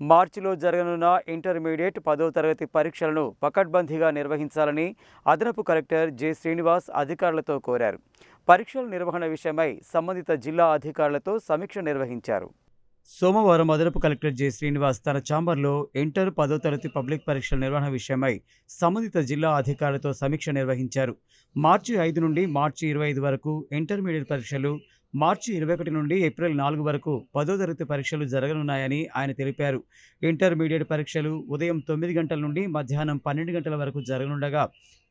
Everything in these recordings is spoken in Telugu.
మార్చిలో జరగనున్న ఇంటర్మీడియట్ పదో తరగతి పరీక్షలను పకడ్బందీగా నిర్వహించాలని అదనపు కలెక్టర్ జె శ్రీనివాస్ అధికారులతో కోరారు. పరీక్షల నిర్వహణ విషయమై సంబంధిత జిల్లా అధికారులతో సమీక్ష నిర్వహించారు. సోమవారం అదనపు కలెక్టర్ జె శ్రీనివాస్ తన ఛాంబర్లో ఇంటర్ పదో తరగతి పబ్లిక్ పరీక్షల నిర్వహణ విషయమై సంబంధిత జిల్లా అధికారులతో సమీక్ష నిర్వహించారు. మార్చి ఐదు నుండి మార్చి ఇరవై ఐదు వరకు ఇంటర్మీడియట్ పరీక్షలు మార్చి ఇరవై ఒకటి నుండి ఏప్రిల్ నాలుగు వరకు పదో తరగతి పరీక్షలు జరగనున్నాయని ఆయన తెలిపారు. ఇంటర్మీడియట్ పరీక్షలు ఉదయం తొమ్మిది గంటల నుండి మధ్యాహ్నం పన్నెండు గంటల వరకు జరగనుండగా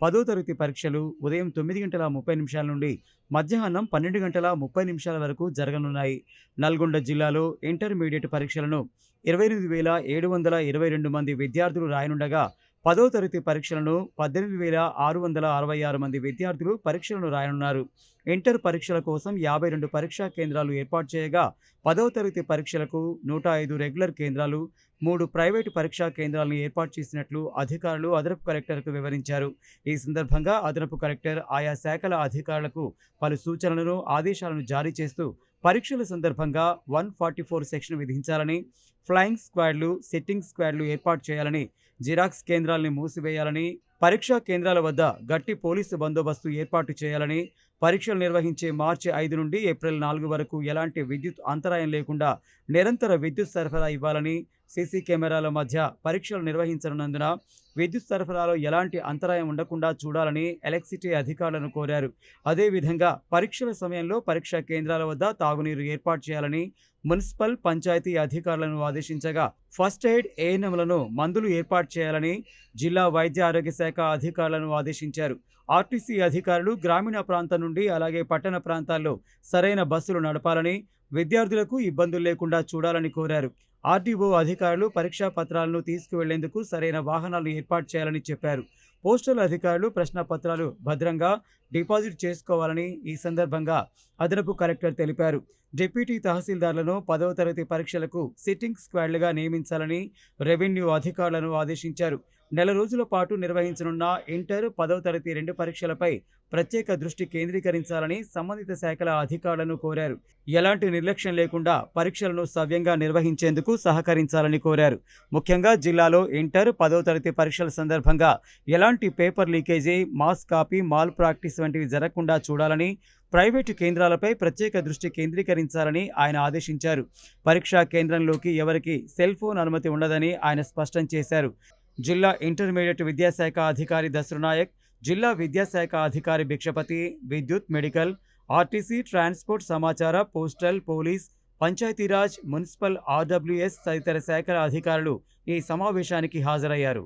పదో తరగతి పరీక్షలు ఉదయం తొమ్మిది గంటల ముప్పై నిమిషాల నుండి మధ్యాహ్నం పన్నెండు గంటల ముప్పై నిమిషాల వరకు జరగనున్నాయి. నల్గొండ జిల్లాలో ఇంటర్మీడియట్ పరీక్షలను ఇరవై ఎనిమిది వేల ఏడు వందల ఇరవై రెండు మంది విద్యార్థులు రాయనుండగా పదో తరగతి పరీక్షలను పద్దెనిమిది వేల ఆరు వందల అరవై ఆరు మంది విద్యార్థులు పరీక్షలను రాయనున్నారు. ఇంటర్ పరీక్షల కోసం యాభై రెండు పరీక్షా కేంద్రాలు ఏర్పాటు చేయగా పదవ తరగతి పరీక్షలకు నూట ఐదు రెగ్యులర్ కేంద్రాలు మూడు ప్రైవేటు పరీక్షా కేంద్రాలను ఏర్పాటు చేసినట్లు అధికారులు అదనపు కలెక్టర్కు వివరించారు. ఈ సందర్భంగా అదనపు కలెక్టర్ ఆయా శాఖల అధికారులకు పలు సూచనలను ఆదేశాలను జారీ చేస్తూ పరీక్షల సందర్భంగా వన్ ఫార్టీ ఫోర్ సెక్షన్ విధించాలని ఫ్లయింగ్ స్క్వాడ్లు సిట్టింగ్ స్క్వాడ్లు ఏర్పాటు చేయాలని జిరాక్స్ కేంద్రాల్ని మూసివేయాలని పరీక్షా కేంద్రాల వద్ద గట్టి పోలీసు బందోబస్తు ఏర్పాటు చేయాలని పరీక్షలు నిర్వహించే మార్చి ఐదు నుండి ఏప్రిల్ నాలుగు వరకు ఎలాంటి విద్యుత్ అంతరాయం లేకుండా నిరంతర విద్యుత్ సరఫరా ఇవ్వాలని సీసీ కెమెరాల మధ్య పరీక్షలు నిర్వహించనున్నందున విద్యుత్ సరఫరాలో ఎలాంటి అంతరాయం ఉండకుండా చూడాలని ఎలక్ట్రిసిటీ అధికారులను కోరారు. అదేవిధంగా పరీక్షల సమయంలో పరీక్షా కేంద్రాల వద్ద తాగునీరు ఏర్పాటు చేయాలని మున్సిపల్ పంచాయతీ అధికారులను ఆదేశించగా ఫస్ట్ ఎయిడ్ ఏఎన్ఎంలను మందులు ఏర్పాటు చేయాలని జిల్లా వైద్య ఆరోగ్య శాఖ అధికారులను ఆదేశించారు. ఆర్టీసీ అధికారులు గ్రామీణ ప్రాంతం నుండి అలాగే పట్టణ ప్రాంతాల్లో సరైన బస్సులు నడపాలని విద్యార్థులకు ఇబ్బందులు లేకుండా చూడాలని కోరారు. ఆర్టీఓ అధికారులు పరీక్షా పత్రాలను తీసుకువెళ్ళేందుకు సరైన వాహనాలు ఏర్పాటు చేయాలని చెప్పారు. పోస్టల్ అధికారులు ప్రశ్న పత్రాలు భద్రంగా డిపాజిట్ చేసుకోవాలని ఈ సందర్భంగా అదనపు కలెక్టర్ తెలిపారు. డిప్యూటీ తహసీల్దార్లను పదవ తరగతి పరీక్షలకు సిట్టింగ్ స్క్వాడ్లుగా నియమించాలని రెవెన్యూ అధికారులను ఆదేశించారు. నెల రోజుల పాటు నిర్వహించనున్న ఇంటర్ పదవ తరగతి రెండు పరీక్షలపై ప్రత్యేక దృష్టి కేంద్రీకరించాలని సంబంధిత శాఖల అధికారులను కోరారు. ఎలాంటి నిర్లక్ష్యం లేకుండా పరీక్షలను సవ్యంగా నిర్వహించేందుకు సహకరించాలని కోరారు. ముఖ్యంగా జిల్లాలో ఇంటర్ పదవ తరగతి పరీక్షల సందర్భంగా ఎలాంటి paper leakage mass copy malpractice వంటివి జరగకుండా చూడాలని ప్రైవేటు కేంద్రాలపై ప్రత్యేక దృష్టి కేంద్రీకరించాలని ఆయన ఆదేశించారు. పరీక్షా కేంద్రంలోకి ఎవరికి సెల్ ఫోన్ అనుమతి ఉండదని ఆయన స్పష్టం చేశారు. జిల్లా ఇంటర్మీడియట్ విద్యాశాఖ అధికారి దసరునాయక్ జిల్లా విద్యాశాఖ అధికారి భిక్షపతి విద్యుత్ మెడికల్ ఆర్టీసీ ట్రాన్స్పోర్ట్ సమాచార postal police Panchayati Raj municipal RWS తదితర శాఖల అధికారులు ఈ సమావేశానికి హాజరయ్యారు.